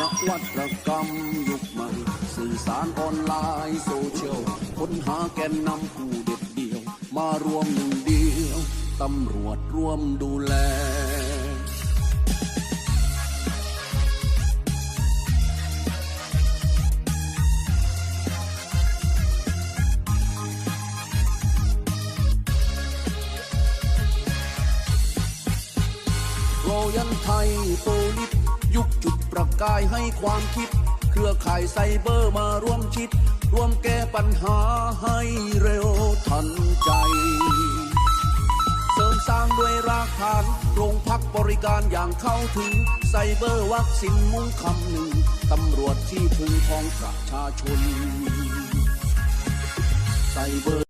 นวัตกรรมยุคใหม่ สื่อสารออนไลน์โซเชียลค้นหาแกนนำผู้เด็ดเดี่ยว มารวมหนึ่งเดียว ตำรวจร่วมดูแล โรยันไทยโปลิสยุคจุดประกายให้ความคิด เครือข่ายไซเบอร์มาร่วมชิด ร่วมแก้ปัญหาให้เร็วทันใจ เสริมสร้างด้วยรากฐานโรงพักบริการอย่างเข้าถึง ไซเบอร์วัคซีนมุ่งคำหนึ่ง ตำรวจที่พึงของประชาชนไซเบอร์